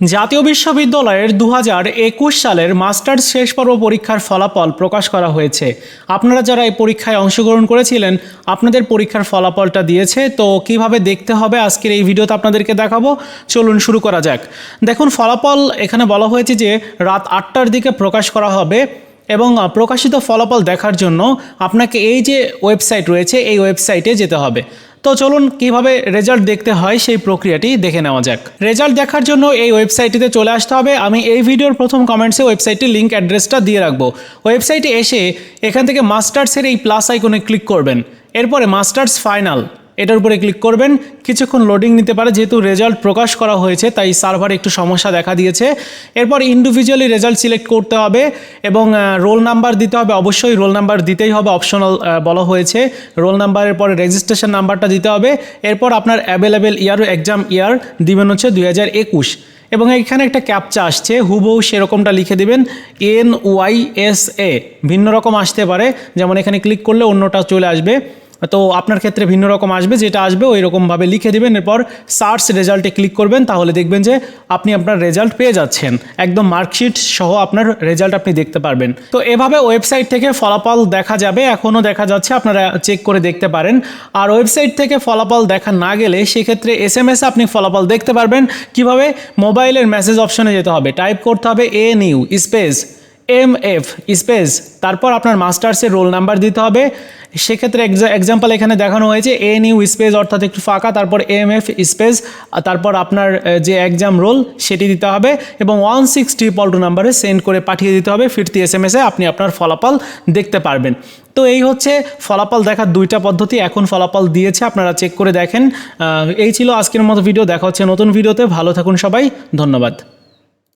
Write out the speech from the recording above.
জাতীয় বিশ্ববিদ্যালয়ের দু হাজার একুশ সালের মাস্টার্স শেষ পর্ব পরীক্ষার ফলাফল প্রকাশ করা হয়েছে। আপনারা যারা এই পরীক্ষায় অংশগ্রহণ করেছিলেন, আপনাদের পরীক্ষার ফলাফলটা দিয়েছে। তো কীভাবে দেখতে হবে আজকের এই ভিডিওতে আপনাদেরকে দেখাবো। চলুন শুরু করা যাক। দেখুন, ফলাফল এখানে বলা হয়েছে যে রাত আটটার দিকে প্রকাশ করা হবে এবং প্রকাশিত ফলাফল দেখার জন্য আপনাকে এই যে ওয়েবসাইট রয়েছে, এই ওয়েবসাইটে যেতে হবে। তো চলুন কীভাবে রেজাল্ট দেখতে হয় সেই প্রক্রিয়াটি দেখে নেওয়া যাক। রেজাল্ট দেখার জন্য এই ওয়েবসাইটটিতে চলে আসতে হবে। আমি এই ভিডিওর প্রথম কমেন্টসে ওয়েবসাইটটির লিঙ্ক অ্যাড্রেসটা দিয়ে রাখব। ওয়েবসাইটে এসে এখান থেকে মাস্টার্সের এই প্লাস আইকনে ক্লিক করবেন। এরপরে মাস্টার্স ফাইনাল এটার উপরে ক্লিক করবেন। কিছুক্ষণ লোডিং নিতে পারে, যেহেতু রেজাল্ট প্রকাশ করা হয়েছে, তাই সার্ভার একটু সমস্যা দেখা দিয়েছে। এরপর ইন্ডিভিজুয়ালি রেজাল্ট সিলেক্ট করতে হবে এবং রোল নাম্বার দিতে হবে। অবশ্যই রোল নাম্বার দিতেই হবে অপশনাল বলা হয়েছে। রোল নাম্বারের পরে রেজিস্ট্রেশন নাম্বারটা দিতে হবে। এরপর আপনার অ্যাভেলেবেল ইয়ার এক্সাম ইয়ার দিবেন হচ্ছে দুই হাজার একুশ। এবং এখানে একটা ক্যাপচা আসছে, হুবহু সেরকমটা লিখে দিবেন এন ওয়াই এস এ ভিন্ন রকম আসতে পারে, যেমন এখানে ক্লিক করলে অন্যটা চলে আসবে। তো আপনার ক্ষেত্রে ভিন্ন রকম আসবে, যেটা আসবে ওই রকমভাবে লিখে দিবেন, এরপর সার্চ রেজাল্টে ক্লিক করবেন, তাহলে দেখবেন যে আপনি আপনার রেজাল্ট পেয়ে যাচ্ছেন। একদম মার্কশিট সহ আপনার রেজাল্ট আপনি দেখতে পারবেন। তো এভাবে ওয়েবসাইট থেকে ফলাফল দেখা যাবে, এখনও দেখা যাচ্ছে, আপনারা চেক করে দেখতে পারেন। আর ওয়েবসাইট থেকে ফলাফল দেখা না গেলে সেক্ষেত্রে এস এম এস আপনি ফলাফল দেখতে পারবেন। কীভাবে? মোবাইলের মেসেজ অপশনে যেতে হবে। টাইপ করতে হবে A NU space M F space তারপর আপনার মাস্টার্সের রোল নাম্বার দিতে হবে। সেক্ষেত্রে এক্সাম্পল এখানে দেখানো হয়েছে এ নিউ স্পেস অর্থাৎ একটু ফাঁকা, তারপর এম এফ স্পেস তারপর আপনার যে এক্সাম রোল সেটি দিতে হবে এবং ওয়ান সিক্স ট্রিপল টু নাম্বারে সেন্ড করে পাঠিয়ে দিতে হবে। ফিরতি এস এম এসে আপনি আপনার ফলাফল দেখতে পারবেন। তো এই হচ্ছে ফলাফল দেখার দুইটা পদ্ধতি। এখন ফলাফল দিয়েছে, আপনারা চেক করে দেখেন। এই ছিল আজকের মতো ভিডিও দেখা হচ্ছে নতুন ভিডিওতে ভালো থাকুন সবাই। ধন্যবাদ।